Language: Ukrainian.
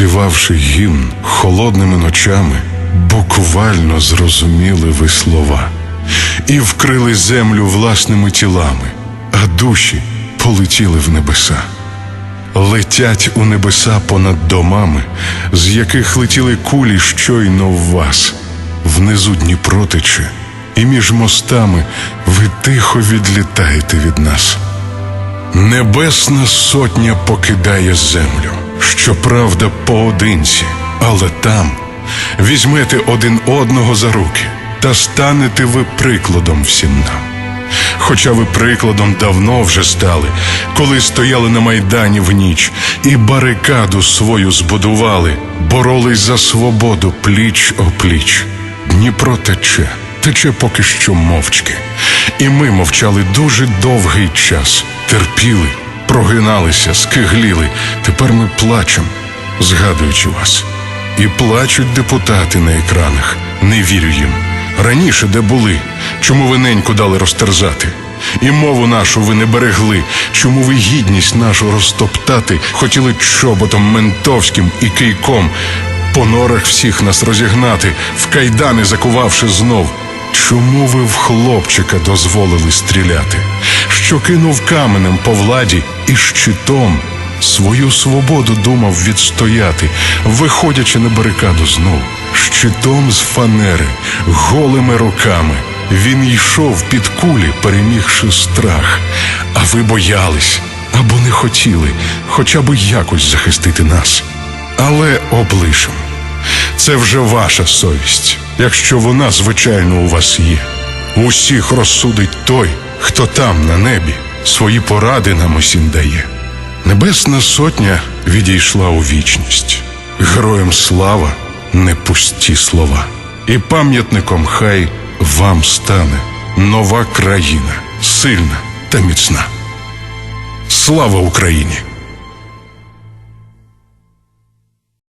співавши гімн холодними ночами, буквально зрозуміли ви слова і вкрили землю власними тілами, а душі полетіли в небеса. Летять у небеса понад домами, з яких летіли кулі щойно в вас, внизу Дніпро тече, і між мостами ви тихо відлітаєте від нас. Небесна сотня покидає землю, щоправда, поодинці, але там візьмете один одного за руки та станете ви прикладом всім нам. Хоча ви прикладом давно вже стали, коли стояли на майдані в ніч і барикаду свою збудували, боролись за свободу пліч о пліч. Дніпро тече, тече поки що мовчки. І ми мовчали дуже довгий час, терпіли, прогиналися, скигліли. Тепер ми плачемо, згадуючи вас. І плачуть депутати на екранах. Не вірю їм. Раніше де були, чому ви неньку дали розтерзати? І мову нашу ви не берегли, чому ви гідність нашу розтоптати хотіли чоботом ментовським і кийком, по норах всіх нас розігнати, в кайдани закувавши знов. Чому ви в хлопчика дозволили стріляти, що кинув каменем по владі і щитом свою свободу думав відстояти, виходячи на барикаду знов, щитом з фанери, голими руками. Він йшов під кулі, перемігши страх, а ви боялись або не хотіли хоча б якось захистити нас. Але облишимо. Це вже ваша совість, якщо вона, звичайно, у вас є. Усіх розсудить той, хто там на небі свої поради нам усім дає. Небесна сотня відійшла у вічність. Героям слава не пусті слова. І пам'ятником хай вам стане нова країна, сильна та міцна. Слава Україні!